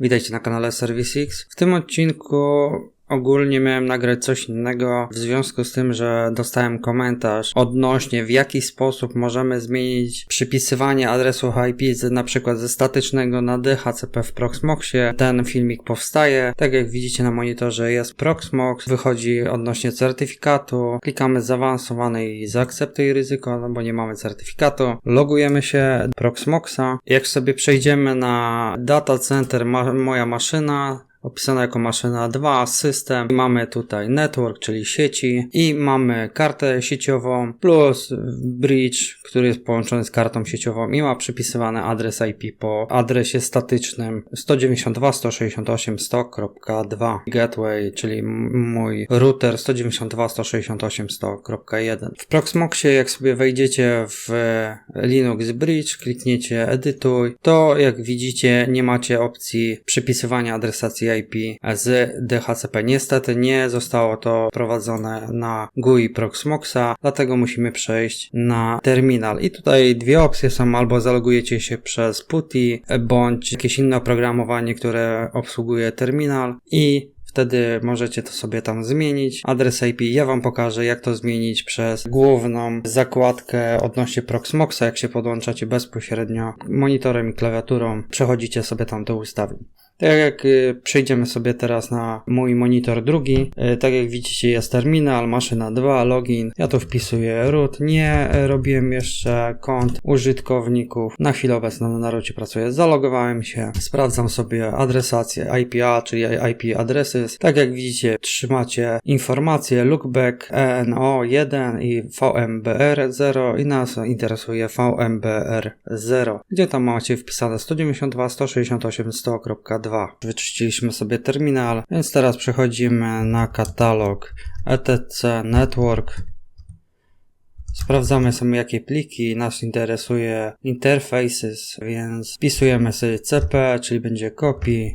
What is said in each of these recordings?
Witajcie na kanale ServiceX. W tym odcinku ogólnie miałem nagrać coś innego w związku z tym, że dostałem komentarz odnośnie w jaki sposób możemy zmienić przypisywanie adresów IP z, na przykład ze statycznego na DHCP w Proxmoxie. Ten filmik powstaje. Tak jak widzicie na monitorze jest Proxmox, wychodzi odnośnie certyfikatu. Klikamy zaawansowany i zaakceptuj ryzyko, no bo nie mamy certyfikatu. Logujemy się Proxmoxa. Jak sobie przejdziemy na data center ma moja maszyna, opisana jako maszyna 2, system. Mamy tutaj network, czyli sieci i mamy kartę sieciową plus bridge, który jest połączony z kartą sieciową i ma przypisywany adres IP po adresie statycznym 192.168.100.2 gateway, czyli mój router 192.168.100.1. W Proxmoxie jak sobie wejdziecie w Linux Bridge, klikniecie edytuj, to jak widzicie nie macie opcji przypisywania adresacji IP z DHCP. Niestety nie zostało to prowadzone na GUI Proxmoxa, dlatego musimy przejść na terminal. I tutaj dwie opcje są, albo zalogujecie się przez PuTTY, bądź jakieś inne oprogramowanie, które obsługuje terminal i Wtedy możecie to sobie tam zmienić. Adres IP ja Wam pokażę, jak to zmienić przez główną zakładkę odnośnie Proxmoxa, jak się podłączacie bezpośrednio monitorem i klawiaturą. Przechodzicie sobie tam do ustawień. Tak jak y, przejdziemy sobie teraz na mój monitor drugi, y, tak jak widzicie jest terminal, maszyna 2, login. Ja tu wpisuję root. Nie robiłem jeszcze kont użytkowników. Na chwilę obecną na narocie pracuję. Zalogowałem się. Sprawdzam sobie adresację IPA, czyli IP Tak jak widzicie trzymacie informacje lookback ENO1 i VMBR0 i nas interesuje VMBR0, gdzie tam macie wpisane 192 168 100.2 2. Wyczyściliśmy sobie terminal, więc teraz przechodzimy na katalog etc network. Sprawdzamy sobie jakie pliki nas interesuje interfaces, więc wpisujemy sobie cp, czyli będzie copy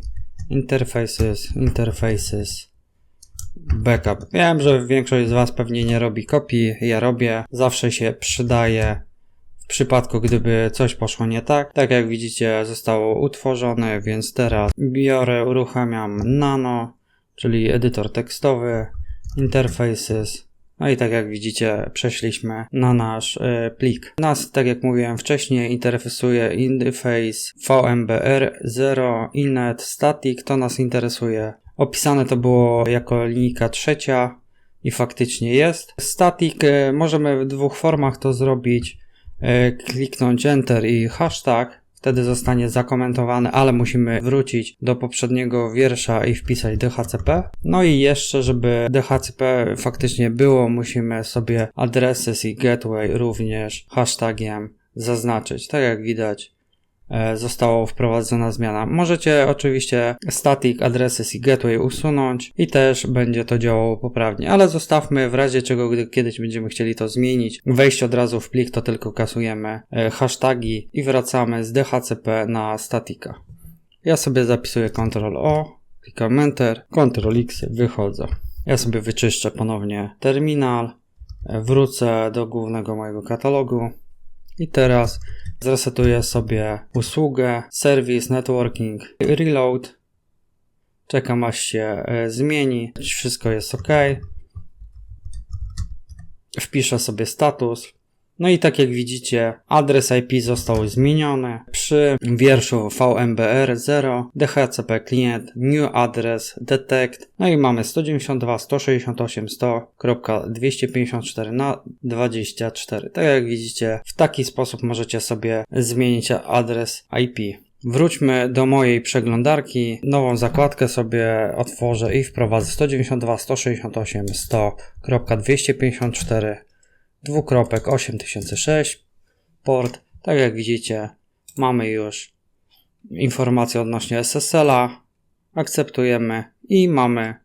interfaces, interfaces. Backup. Wiem, że większość z Was pewnie nie robi kopii, ja robię. Zawsze się przydaje. W przypadku, gdyby coś poszło nie tak, tak jak widzicie, zostało utworzone, więc teraz biorę, uruchamiam Nano, czyli edytor tekstowy, Interfaces, no i tak jak widzicie, przeszliśmy na nasz y, plik. Nas, tak jak mówiłem wcześniej, interesuje interface VMBR0, Inet, Static, to nas interesuje. Opisane to było jako linijka trzecia i faktycznie jest. Static y, możemy w dwóch formach to zrobić. E, kliknąć Enter i hashtag, wtedy zostanie zakomentowany, ale musimy wrócić do poprzedniego wiersza i wpisać DHCP. No i jeszcze, żeby DHCP faktycznie było, musimy sobie adresy i gateway również hashtagiem zaznaczyć. Tak jak widać, została wprowadzona zmiana. Możecie oczywiście static addresses i gateway usunąć i też będzie to działało poprawnie, ale zostawmy w razie czego, gdy kiedyś będziemy chcieli to zmienić, wejść od razu w plik, to tylko kasujemy e, hasztagi i wracamy z DHCP na statika. Ja sobie zapisuję Ctrl O, klikam Enter, Ctrl X, wychodzę. Ja sobie wyczyszczę ponownie terminal, e, wrócę do głównego mojego katalogu i teraz Zresetuję sobie usługę, serwis, networking, reload. Czekam aż się e, zmieni. Wszystko jest ok. Wpiszę sobie status. No i tak jak widzicie, adres IP został zmieniony. Przy wierszu VMBR 0, DHCP client, new address, detect. No i mamy 192, 168, 100.254 na 24. Tak jak widzicie, w taki sposób możecie sobie zmienić adres IP. Wróćmy do mojej przeglądarki. Nową zakładkę sobie otworzę i wprowadzę 192, 168, 100.254 dwukropek 8006 port. Tak jak widzicie, mamy już informacje odnośnie SSL-a. Akceptujemy i mamy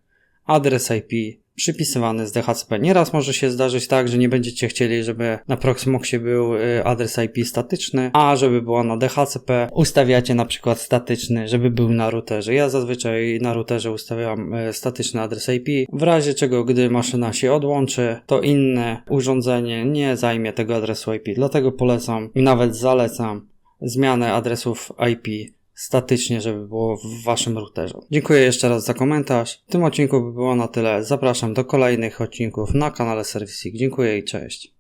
adres IP przypisywany z DHCP. Nieraz może się zdarzyć tak, że nie będziecie chcieli, żeby na Proxmoxie był y, adres IP statyczny, a żeby było na DHCP, ustawiacie na przykład statyczny, żeby był na routerze. Ja zazwyczaj na routerze ustawiam y, statyczny adres IP. W razie czego, gdy maszyna się odłączy, to inne urządzenie nie zajmie tego adresu IP. Dlatego polecam i nawet zalecam zmianę adresów IP statycznie, żeby było w waszym routerze. Dziękuję jeszcze raz za komentarz. W tym odcinku by było na tyle. Zapraszam do kolejnych odcinków na kanale Serwisik. Dziękuję i cześć.